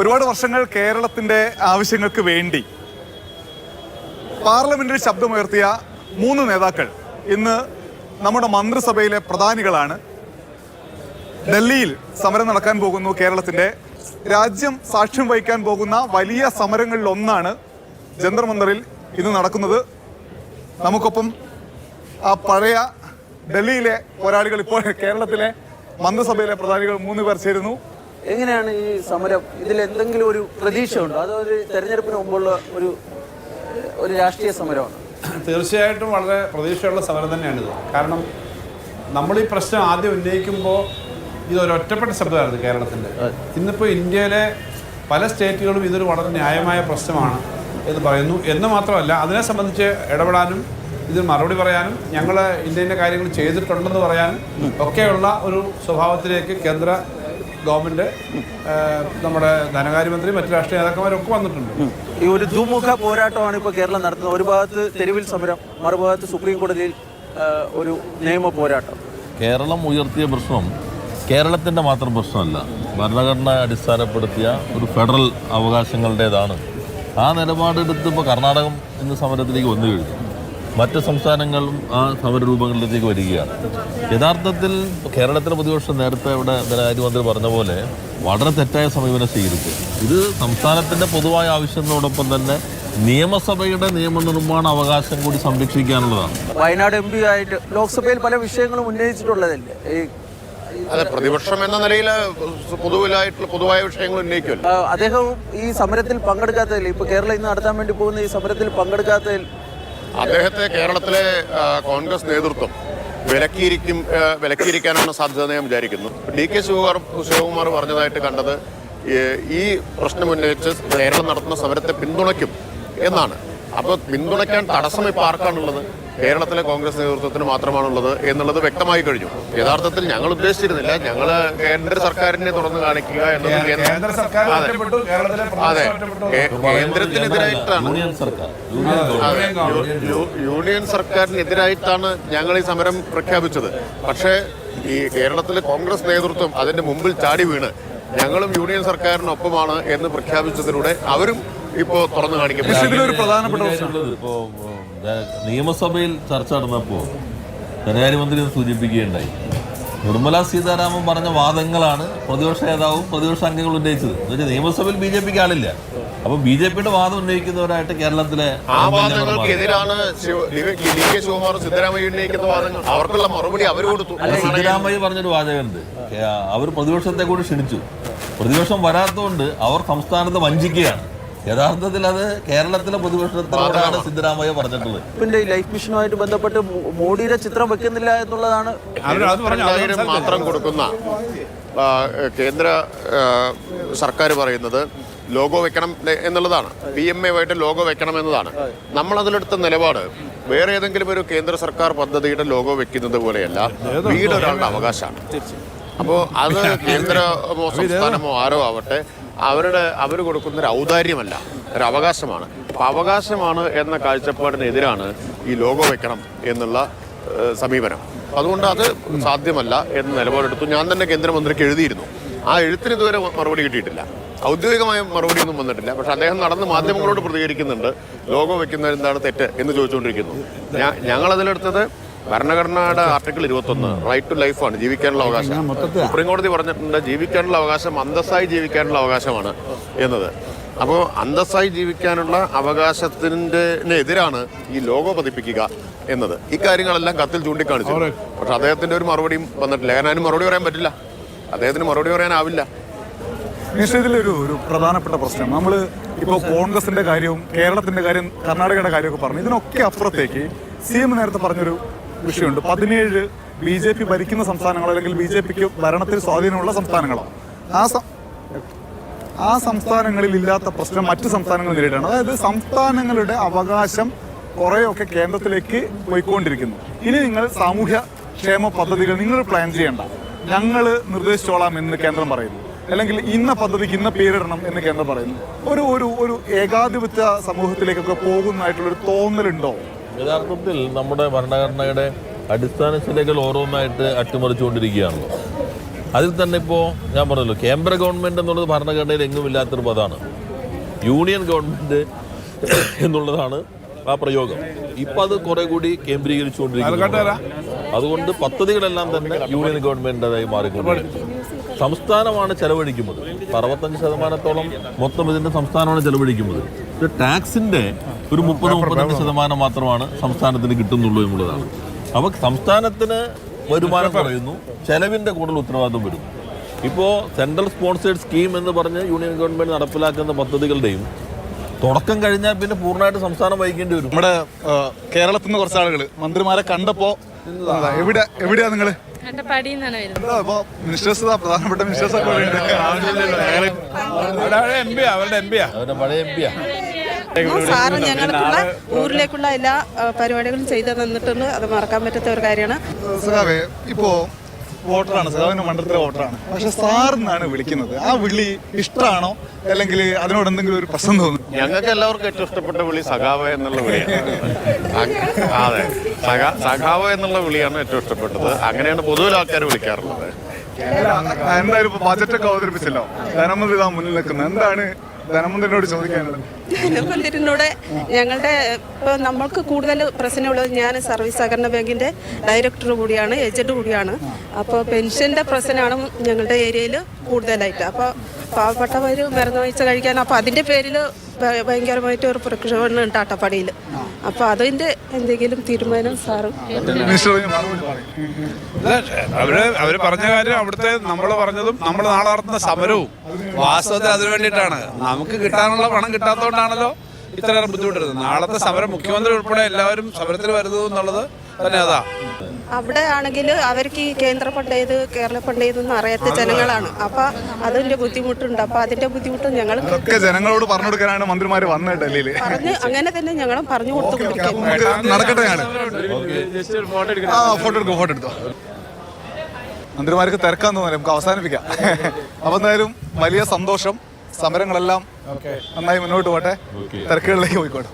ഒരുപാട് വർഷങ്ങൾ കേരളത്തിന്റെ ആവശ്യങ്ങൾക്ക് വേണ്ടി പാർലമെന്റിൽ ശബ്ദമുയർത്തിയ മൂന്ന് നേതാക്കൾ ഇന്ന് നമ്മുടെ മന്ത്രിസഭയിലെ പ്രധാനികളാണ്. ഡൽഹിയിൽ സമരം നടക്കാൻ പോകുന്നു കേരളത്തിന്റെ. രാജ്യം സാക്ഷ്യം വഹിക്കാൻ പോകുന്ന വലിയ സമരങ്ങളിൽ ഒന്നാണ് ജന്തർ മന്ദറിൽ ഇന്ന് നടക്കുന്നത്. നമുക്കൊപ്പം ആ പഴയ ഡൽഹിയിലെ പോരാളികൾ ഇപ്പോൾ കേരളത്തിലെ മന്ത്രിസഭയിലെ പ്രധാനികൾ മൂന്ന് പേർ ചേരുന്നു. എങ്ങനെയാണ് ഈ സമരം? ഇതിൽ എന്തെങ്കിലും ഒരു പ്രതീക്ഷ ഉണ്ടോ അതോ ഒരു തെരഞ്ഞെടുപ്പിന് മുമ്പുള്ള ഒരു ഒരു രാഷ്ട്രീയ സമരമാണ്? തീർച്ചയായിട്ടും വളരെ പ്രതീക്ഷയുള്ള സമരം തന്നെയാണിത്. കാരണം നമ്മൾ ഈ പ്രശ്നം ആദ്യം ഉന്നയിക്കുമ്പോൾ ഇതൊരു ഒറ്റപ്പെട്ട ശബ്ദമായിരുന്നു കേരളത്തിന്റെ. ഇന്നിപ്പോൾ ഇന്ത്യയിലെ പല സ്റ്റേറ്റുകളും ഇതൊരു വളരെ ന്യായമായ പ്രശ്നമാണ് എന്ന് പറയുന്നു. എന്ന് മാത്രമല്ല അതിനെ സംബന്ധിച്ച് ഇടപെടാനും ഇതിന് മറുപടി പറയാനും ഞങ്ങൾ ഇന്ത്യന്റെ കാര്യങ്ങൾ ചെയ്തിട്ടുണ്ടെന്ന് പറയാനും ഒക്കെയുള്ള ഒരു സ്വഭാവത്തിലേക്ക് കേന്ദ്ര ഗവൺമെന്റ് നമ്മുടെ ധനകാര്യമന്ത്രി മറ്റ് രാഷ്ട്രീയ നേതാക്കന്മാരൊക്കെ വന്നിട്ടുണ്ട്. ഈ ഒരു ദുമുഖ പോരാട്ടമാണ് ഇപ്പോൾ കേരളം നടത്തുന്നത്. ഒരു ഭാഗത്ത് തെരുവിൽ സമരം മറുഭാഗത്ത് സുപ്രീം കോടതിയിൽ ഒരു നിയമ പോരാട്ടം. കേരളം ഉയർത്തിയ പ്രശ്നം കേരളത്തിന്റെ മാത്രം പ്രശ്നമല്ല. ഭരണഘടന അടിസ്ഥാനപ്പെടുത്തിയ ഒരു ഫെഡറൽ അവകാശങ്ങളുടേതാണ്. ആ നിലപാടെടുത്ത് ഇപ്പോൾ കർണാടകം ഇന്ന് സമരത്തിലേക്ക് വന്നു കഴിഞ്ഞു. മറ്റ് സംസ്ഥാനങ്ങളും ആ സമരരൂപങ്ങളിലേക്ക് വരികയാണ്. യഥാർത്ഥത്തിൽ കേരളത്തിലെ പ്രതിപക്ഷം നേരത്തെ ഇവിടെ ധനകാര്യമന്ത്രി പറഞ്ഞ പോലെ വളരെ തെറ്റായ സമീപനം സ്വീകരിച്ചു. ഇത് സംസ്ഥാനത്തിന്റെ പൊതുവായ ആവശ്യങ്ങളോടൊപ്പം തന്നെ നിയമസഭയുടെ നിയമനിർമ്മാണ അവകാശം കൂടി സംരക്ഷിക്കാനുള്ളതാണ്. വയനാട് എം പി ആയിട്ട് ലോക്സഭയിൽ പല വിഷയങ്ങളും ഉന്നയിച്ചിട്ടുള്ളതല്ലേ? ഈ അതെ പ്രതിപക്ഷം എന്ന നിലയിൽ പൊതുവിലായിട്ടുള്ള പൊതുവായ വിഷയങ്ങൾ ഉന്നയിക്കുമല്ലോ. അദ്ദേഹം ഈ സമരത്തിൽ പങ്കെടുക്കാത്തതിൽ ഇപ്പൊ കേരളം ഇന്ന് നടത്താൻ വേണ്ടി പോകുന്ന ഈ സമരത്തിൽ പങ്കെടുക്കാത്തതിൽ അദ്ദേഹത്തെ കേരളത്തിലെ കോൺഗ്രസ് നേതൃത്വം വിലക്കിയിരിക്കും വിലക്കിയിരിക്കാനാണ് സാധ്യത ഞാൻ വിചാരിക്കുന്നു. ഡി കെ ശിവകുമാർ ശിവകുമാർ പറഞ്ഞതായിട്ട് കണ്ടത് ഈ പ്രശ്നം ഉന്നയിച്ച് കേരളം നടത്തുന്ന സമരത്തെ പിന്തുണയ്ക്കും എന്നാണ്. അപ്പോൾ പിന്തുണയ്ക്കാൻ തടസ്സം ഇപ്പോൾ ആർക്കാണുള്ളത്? കേരളത്തിലെ കോൺഗ്രസ് നേതൃത്വത്തിന് മാത്രമാണുള്ളത് എന്നുള്ളത് വ്യക്തമായി കഴിഞ്ഞു. യഥാർത്ഥത്തിൽ ഞങ്ങൾ ഉദ്ദേശിച്ചിരുന്നില്ല. ഞങ്ങൾ കേന്ദ്ര സർക്കാരിനെ തുറന്നു കാണിക്കുക എന്നത് കേന്ദ്ര- സർക്കാർ അതെ. കേന്ദ്രത്തിനെതിരായിട്ടാണ്. യൂണിയൻ സർക്കാരിനെതിരായിട്ടാണ് ഞങ്ങൾ ഈ സമരം പ്രഖ്യാപിച്ചത്. പക്ഷേ ഈ കേരളത്തിലെ കോൺഗ്രസ് നേതൃത്വം അതിന്റെ മുമ്പിൽ ചാടി വീണ്. ഞങ്ങളും യൂണിയൻ സർക്കാരിനൊപ്പമാണ് എന്ന് പ്രഖ്യാപിച്ചതിലൂടെ അവരും ഇപ്പോ തുറന്നു കാണിക്കും ഇതിലൊരു പ്രധാനപ്പെട്ട ഇപ്പോ നിയമസഭയിൽ ചർച്ച നടന്നപ്പോൾ ധനകാര്യമന്ത്രി സൂചിപ്പിക്കുകയുണ്ടായി. നിർമ്മല സീതാരാമൻ പറഞ്ഞ വാദങ്ങളാണ് പ്രതിപക്ഷ നേതാവും പ്രതിപക്ഷ അംഗങ്ങളും ഉന്നയിച്ചത്. എന്നുവെച്ചാൽ നിയമസഭയിൽ ബി ജെ പിക്ക് ആളില്ല. അപ്പൊ ബി ജെ പിയുടെ വാദം ഉന്നയിക്കുന്നവരായിട്ട് കേരളത്തിലെ ആ വാദങ്ങൾക്കെതിരാണ് ശിവകുമാർ സിദ്ധരാമയ്യ ഉന്നയിക്കുന്ന വാദങ്ങൾ. അവർക്കുള്ള മറുപടി അവർ കൊടുത്തു. അല്ല സിദ്ധരാമയ്യ പറഞ്ഞൊരു വാചകമുണ്ട്. അവർ പ്രതിപക്ഷത്തെ കൂടി ക്ഷണിച്ചു. പ്രതിപക്ഷം വരാത്തതുകൊണ്ട് അവർ സംസ്ഥാനത്ത് വഞ്ചിക്കുകയാണ്. യഥാർത്ഥത്തിൽ അത് കേരളത്തിലെ പ്രതിപക്ഷത്തിനോടാണ് സിദ്ധരാമയ്യ പറഞ്ഞിട്ടുള്ളത്. പിന്നെ ഈ ലൈഫ് മിഷനുമായിട്ട് ബന്ധപ്പെട്ട് മോഡിയുടെ ചിത്രം വെക്കുന്നില്ല എന്നുള്ളതാണ് മാത്രം കൊടുക്കുന്ന കേന്ദ്ര സർക്കാർ പറയുന്നത് ലോഗോ വെക്കണം എന്നുള്ളതാണ്. പി എം എയുമായിട്ട് ലോഗോ വെക്കണം എന്നതാണ്. നമ്മൾ അതിലെടുത്ത നിലപാട് വേറെ ഏതെങ്കിലും ഒരു കേന്ദ്ര സർക്കാർ പദ്ധതിയുടെ ലോഗോ വെക്കുന്നത് പോലെയല്ല. വീട് ഒരാളുടെ അവകാശമാണ്. അപ്പോൾ അത് കേന്ദ്രമോ സംസ്ഥാനമോ ആരോ ആവട്ടെ അവരുടെ അവർ കൊടുക്കുന്ന ഒരു ഔദാര്യമല്ല. ഒരു അവകാശമാണ്. അപ്പോൾ അവകാശമാണ് എന്ന കാഴ്ചപ്പാടിനെതിരാണ് ഈ ലോഗോ വെക്കണം എന്നുള്ള സമീപനം. അതുകൊണ്ട് അത് സാധ്യമല്ല എന്ന് നിലപാടെടുത്തു. ഞാൻ തന്നെ കേന്ദ്രമന്ത്രിക്ക് എഴുതിയിരുന്നു. ആ എഴുത്തിന് ഇതുവരെ മറുപടി കിട്ടിയിട്ടില്ല. ഔദ്യോഗികമായ മറുപടിയൊന്നും വന്നിട്ടില്ല. പക്ഷെ അദ്ദേഹം നടന്ന് മാധ്യമങ്ങളോട് പ്രതികരിക്കുന്നുണ്ട്. ലോഗോ വെക്കുന്നത് എന്താണ് തെറ്റ് എന്ന് ചോദിച്ചുകൊണ്ടിരിക്കുന്നു. ഞാൻ ഞങ്ങൾ അതിലെടുത്തത് ഭരണഘടനയുടെ ആർട്ടിക്കിൾ ഇരുപത്തൊന്ന് റൈറ്റ് ടു ലൈഫാണ് ജീവിക്കാനുള്ള അവകാശം. സുപ്രീം കോടതി പറഞ്ഞിട്ടുണ്ട് ജീവിക്കാനുള്ള അവകാശം അന്തസ്സായി ജീവിക്കാനുള്ള അവകാശമാണ് എന്നത്. അപ്പോൾ അന്തസ്സായി ജീവിക്കാനുള്ള അവകാശത്തിന്റെ എതിരാണ് ഈ ലോഗോ പതിപ്പിക്കുക എന്നത്. ഇക്കാര്യങ്ങളെല്ലാം കത്തിൽ ചൂണ്ടിക്കാണിച്ചു പക്ഷെ അദ്ദേഹത്തിന്റെ ഒരു മറുപടിയും വന്നിട്ടില്ല. കാരണം അതിന് മറുപടി പറയാൻ പറ്റില്ല. അദ്ദേഹത്തിന് മറുപടി പറയാനാവില്ല. ഇതിലൊരു ഒരു പ്രധാനപ്പെട്ട പ്രശ്നം. നമ്മൾ ഇപ്പോൾ കോൺഗ്രസിന്റെ കാര്യവും കേരളത്തിന്റെ കാര്യം കർണാടകയുടെ കാര്യമൊക്കെ പറഞ്ഞു. ഇതിനൊക്കെ അപ്പുറത്തേക്ക് സി എം നേരത്തെ പറഞ്ഞൊരു വിഷയമുണ്ട്. പതിനേഴ് ബി ജെ പി ഭരിക്കുന്ന സംസ്ഥാനങ്ങളോ അല്ലെങ്കിൽ ബി ജെ പിക്ക് ഭരണത്തിൽ സ്വാധീനമുള്ള സംസ്ഥാനങ്ങളോ? ആ ആ സംസ്ഥാനങ്ങളിൽ ഇല്ലാത്ത പ്രശ്നം മറ്റ് സംസ്ഥാനങ്ങൾ നേരിടുകയാണ്. അതായത് സംസ്ഥാനങ്ങളുടെ അവകാശം കുറേയൊക്കെ കേന്ദ്രത്തിലേക്ക് പോയിക്കൊണ്ടിരിക്കുന്നു. ഇനി നിങ്ങൾ സാമൂഹ്യ ക്ഷേമ പദ്ധതികൾ നിങ്ങൾ പ്ലാൻ ചെയ്യേണ്ട. ഞങ്ങൾ നിർദ്ദേശിച്ചോളാം എന്ന് കേന്ദ്രം പറയുന്നു. അല്ലെങ്കിൽ ഇന്ന പദ്ധതിക്ക് ഇന്ന പേരിടണം എന്ന് കേന്ദ്രം പറയുന്നു. ഒരു ഒരു ഒരു ഏകാധിപത്യ സമൂഹത്തിലേക്കൊക്കെ പോകുന്നതായിട്ടുള്ളൊരു തോന്നലുണ്ടോ? യഥാർത്ഥത്തിൽ നമ്മുടെ ഭരണഘടനയുടെ അടിസ്ഥാന ശിലകൾ ഓരോന്നായിട്ട് അട്ടിമറിച്ചുകൊണ്ടിരിക്കുകയാണല്ലോ അതിൽ തന്നെ ഇപ്പോൾ ഞാൻ പറഞ്ഞല്ലോ കേന്ദ്ര ഗവൺമെന്റ് എന്നുള്ളത് ഭരണഘടനയിൽ എങ്ങും ഇല്ലാത്തൊരു പദമാണ് യൂണിയൻ ഗവൺമെന്റ് എന്നുള്ളതാണ് ആ പ്രയോഗം. ഇപ്പം അത് കുറെ കൂടി കേന്ദ്രീകരിച്ചുകൊണ്ടിരിക്കുന്നു അതുകൊണ്ട് പദ്ധതികളെല്ലാം തന്നെ യൂണിയൻ ഗവൺമെന്റേതായി മാറിക്കൊണ്ടിരിക്കുന്നു സംസ്ഥാനമാണ് ചെലവഴിക്കുന്നത്. അറുപത്തഞ്ച് ശതമാനത്തോളം മൊത്തം ഇതിന്റെ സംസ്ഥാനമാണ് ചെലവഴിക്കുന്നത്. ഇത് ടാക്സിന്റെ ഒരു മുപ്പത് മുപ്പത്തഞ്ച് ശതമാനം മാത്രമാണ് സംസ്ഥാനത്തിന് കിട്ടുന്നുള്ളൂ എന്നുള്ളതാണ്. അപ്പോൾ സംസ്ഥാനത്തിന് വരുമാനം പറയുന്നു ചെലവിന്റെ കൂടുതൽ ഉത്തരവാദിത്വം വരുന്നു ഇപ്പോൾ സെൻട്രൽ സ്പോൺസേഡ് സ്കീം എന്ന് പറഞ്ഞ് യൂണിയൻ ഗവൺമെന്റ് നടപ്പിലാക്കുന്ന പദ്ധതികളുടെയും തുടക്കം കഴിഞ്ഞാൽ പിന്നെ പൂർണമായിട്ട് സംസ്ഥാനം വഹിക്കേണ്ടി വരും. നമ്മുടെ കേരളത്തിൽ നിന്ന് കുറച്ച് ആളുകൾ മന്ത്രിമാരെ കണ്ടപ്പോ എവിടെ എവിടെയാ നിങ്ങൾ മിനിസ്റ്റേഴ്സ് പ്രധാനപ്പെട്ട മിനിസ്റ്റേഴ്സ് ഒക്കെ. അവരുടെ എം പിയാ അവരുടെ എം പിയാ അവരുടെ പഴയ എം പിയാ സാറ് ഞങ്ങൾക്കുള്ള ഊരിലേക്കുള്ള എല്ലാ പരിപാടികളും ചെയ്തു തന്നിട്ടുണ്ട്. അത് മറക്കാൻ പറ്റാത്ത ഒരു കാര്യമാണ്. ഇപ്പോ വോട്ടറാണ്. സഖാവിന്റെ മണ്ഡലത്തിലെ വോട്ടറാണ്. പക്ഷെ സാറിന്നാണ് വിളിക്കുന്നത്. ആ വിളി ഇഷ്ടമാണോ അല്ലെങ്കിൽ അതിനോട് എന്തെങ്കിലും ഒരു പ്രശ്നം തോന്നുന്നു? ഞങ്ങൾക്ക് എല്ലാവർക്കും ഏറ്റവും ഇഷ്ടപ്പെട്ട വിളി സഖാവ എന്നുള്ള വിളിയാണ്. അതെ. സഖാ സഖാവ എന്നുള്ള വിളിയാണ് ഏറ്റവും ഇഷ്ടപ്പെട്ടത്. അങ്ങനെയാണ് പൊതുവിൽ ആൾക്കാർ വിളിക്കാറുള്ളത്. എന്തായാലും ബജറ്റൊക്കെ അവതരിപ്പിച്ചല്ലോ. ധനമന്ത്രി ഇതാ മുന്നിൽ നിൽക്കുന്നത്. എന്താണ് ധനമന്ത്രിയോട് ചോദിക്കാനുള്ളത്. ധനമന്ത്രിനോട് ഞങ്ങളുടെ ഇപ്പോൾ നമ്മൾക്ക് കൂടുതൽ പ്രശ്നമുള്ളത് ഞാൻ സർവീസ് സഹകരണ ബാങ്കിന്റെ ഡയറക്ടർ കൂടിയാണ് ഏജന്റ് കൂടിയാണ്. അപ്പോൾ പെൻഷന്റെ പ്രശ്നമാണ് ഞങ്ങളുടെ ഏരിയയിൽ കൂടുതലായിട്ട്. അപ്പോൾ പാവപ്പെട്ടവർ മരുന്ന് വാങ്ങിച്ച് കഴിക്കാൻ. അപ്പോൾ അതിന്റെ പേരിൽ ഭയങ്കരമായിട്ട് ഒരു പ്രക്ഷോഭം ഉണ്ട് അട്ടപ്പാടിയിൽ. അപ്പോൾ അതിന്റെ എന്തെങ്കിലും തീരുമാനം സാറും അവർ അവർ പറഞ്ഞ കാര്യം അവിടുത്തെ നമ്മൾ പറഞ്ഞതും നമ്മൾ നാളെ നടത്തുന്ന സമരവും വാസ്തവത്തിൽ അതിനു വേണ്ടിയിട്ടാണ്. നമുക്ക് കിട്ടാനുള്ള പണം കിട്ടാത്തതുകൊണ്ടാണല്ലോ ഇത്രയേറെ ബുദ്ധിമുട്ടുന്നത് നാളത്തെ സമരം മുഖ്യമന്ത്രി ഉൾപ്പെടെ എല്ലാവരും സമരത്തിൽ വരുന്നത് എന്നുള്ളത് തന്നെ അതാ. അവിടെ ആണെങ്കിൽ അവർക്ക് ഈ കേന്ദ്ര ഫണ്ട് ഏത് കേരള ഫണ്ട് ഏതെന്ന് അറിയാത്ത ജനങ്ങളാണ്. അപ്പൊ അതിന്റെ ബുദ്ധിമുട്ടുണ്ട്. അപ്പൊ അതിന്റെ ബുദ്ധിമുട്ട് ഞങ്ങൾ ഒക്കെ ജനങ്ങളോട് പറഞ്ഞു കൊടുക്കാനാണ് മന്ത്രിമാർ വന്നത് ഡൽഹിയിൽ പറഞ്ഞ് അങ്ങനെ തന്നെ ഞങ്ങളും പറഞ്ഞു കൊടുത്തുകൊണ്ടിരിക്കും നടക്കട്ടെ ആ ഫോട്ടോ എടുക്കോ ഫോട്ടോ എടുത്തോ. മന്ത്രിമാർക്ക് തിരക്കാന്ന് തോന്നില്ല നമുക്ക് അവസാനിപ്പിക്കാം. അപ്പൊ എന്തായാലും വലിയ സന്തോഷം. സമരങ്ങളെല്ലാം നന്നായി മുന്നോട്ട് പോട്ടെ തിരക്കുകളിലേക്ക് പോയിക്കോട്ടെ.